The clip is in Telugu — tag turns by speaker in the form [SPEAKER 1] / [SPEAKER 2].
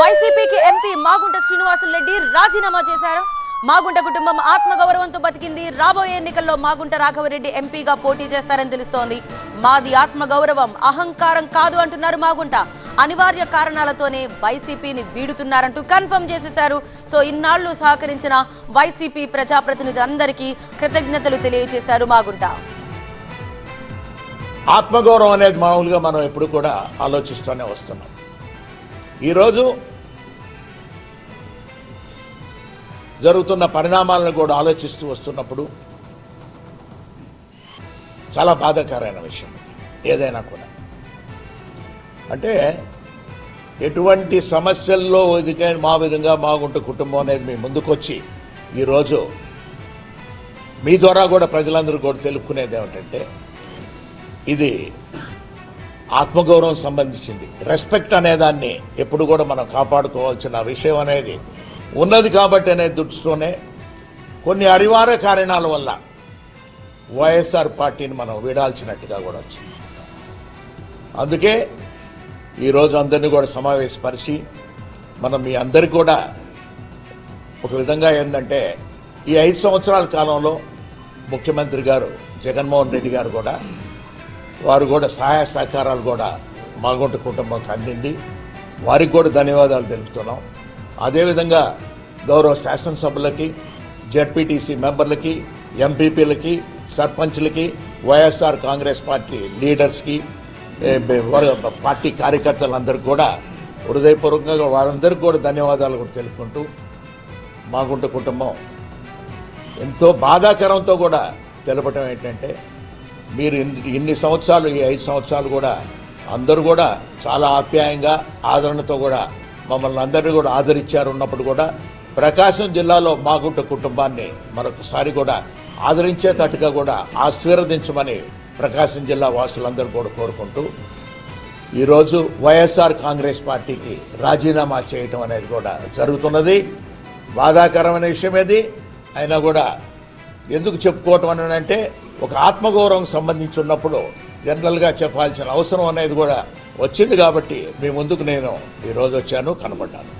[SPEAKER 1] వైసీపీకి ఎంపీ మాగుంట శ్రీనివాసులు రెడ్డి రాజీనామా చేశారు. మాగుంట కుటుంబం ఆత్మగౌరవంతో బతికింది. రాబోయే ఎన్నికల్లో మాగుంట రాఘవరెడ్డి ఎంపీగా పోటీ చేస్తారని తెలుస్తోంది. మాది ఆత్మగౌరవం అహంకారం కాదు అంటున్నారు మాగుంట. అనివార్య కారణాలతోనే వైసీపీని వీడుతున్నారంటూ కన్ఫర్మ్ చేసేశారు. సో ఇన్నాళ్ళు సహకరించిన వైసీపీ ప్రజాప్రతినిధులందరికీ కృతజ్ఞతలు తెలియజేశారు మాగుంట.
[SPEAKER 2] ఆత్మగౌరవం అనేది మామూలుగా మనం ఎప్పుడు కూడా ఆలోచిస్తూనే వస్తున్నాం. ఈరోజు జరుగుతున్న పరిణామాలను కూడా ఆలోచిస్తూ వస్తున్నప్పుడు చాలా బాధాకరమైన విషయం ఏదైనా కూడా. అంటే ఎటువంటి సమస్యల్లో ఇదికైనా మా విధంగా మాగుంట కుటుంబం అనేది మీ ముందుకొచ్చి ఈరోజు మీ ద్వారా కూడా ప్రజలందరూ కూడా తెలుపుకునేది ఏమిటంటే ఇది ఆత్మగౌరవం సంబంధించింది. రెస్పెక్ట్ అనేదాన్ని ఎప్పుడు కూడా మనం కాపాడుకోవాల్సిన విషయం అనేది ఉన్నది కాబట్టి అనే దృష్టితోనే కొన్ని అనివార్య కారణాల వల్ల వైఎస్ఆర్ పార్టీని మనం వీడాల్సినట్టుగా కూడా వచ్చింది. అందుకే ఈరోజు అందరినీ కూడా సమావేశపరిచి మనం మీ అందరికీ కూడా ఒక విధంగా ఏంటంటే ఈ ఐదు సంవత్సరాల కాలంలో ముఖ్యమంత్రి గారు జగన్మోహన్ రెడ్డి గారు కూడా వారు కూడా సహాయ సహకారాలు కూడా మాగుంట కుటుంబంకి అందింది. వారికి కూడా ధన్యవాదాలు తెలుపుతున్నాం. అదేవిధంగా గౌరవ శాసనసభ్యులకి జడ్పీటీసీ మెంబర్లకి ఎంపీపీలకి సర్పంచ్లకి వైఎస్ఆర్ కాంగ్రెస్ పార్టీ లీడర్స్కి వారి పార్టీ కార్యకర్తలందరికీ కూడా హృదయపూర్వకంగా వారందరికీ కూడా ధన్యవాదాలు కూడా తెలుపుకుంటూ మాగుంట కుటుంబం ఎంతో బాధాకరంతో కూడా తెలపటం ఏంటంటే మీరు ఇన్ని సంవత్సరాలు ఈ ఐదు సంవత్సరాలు కూడా అందరూ కూడా చాలా ఆప్యాయంగా ఆదరణతో కూడా మమ్మల్ని అందరినీ కూడా ఆదరించారు ఉన్నప్పుడు కూడా ప్రకాశం జిల్లాలో మాగుంట కుటుంబాన్ని మరొకసారి కూడా ఆదరించేటట్టుగా కూడా ఆశీర్వదించమని ప్రకాశం జిల్లా వాసులందరూ కూడా కోరుకుంటూ ఈరోజు వైఎస్ఆర్ కాంగ్రెస్ పార్టీకి రాజీనామా చేయటం అనేది కూడా జరుగుతున్నది. బాధాకరమైన విషయం ఏది? అయినా కూడా ఎందుకు చెప్పుకోవటం అని అంటే ఒక ఆత్మగౌరవం సంబంధించి ఉన్నప్పుడు జనరల్గా చెప్పాల్సిన అవసరం అనేది కూడా వచ్చింది కాబట్టి మీ ముందుకు నేను ఈరోజు వచ్చాను కనబడ్డాను.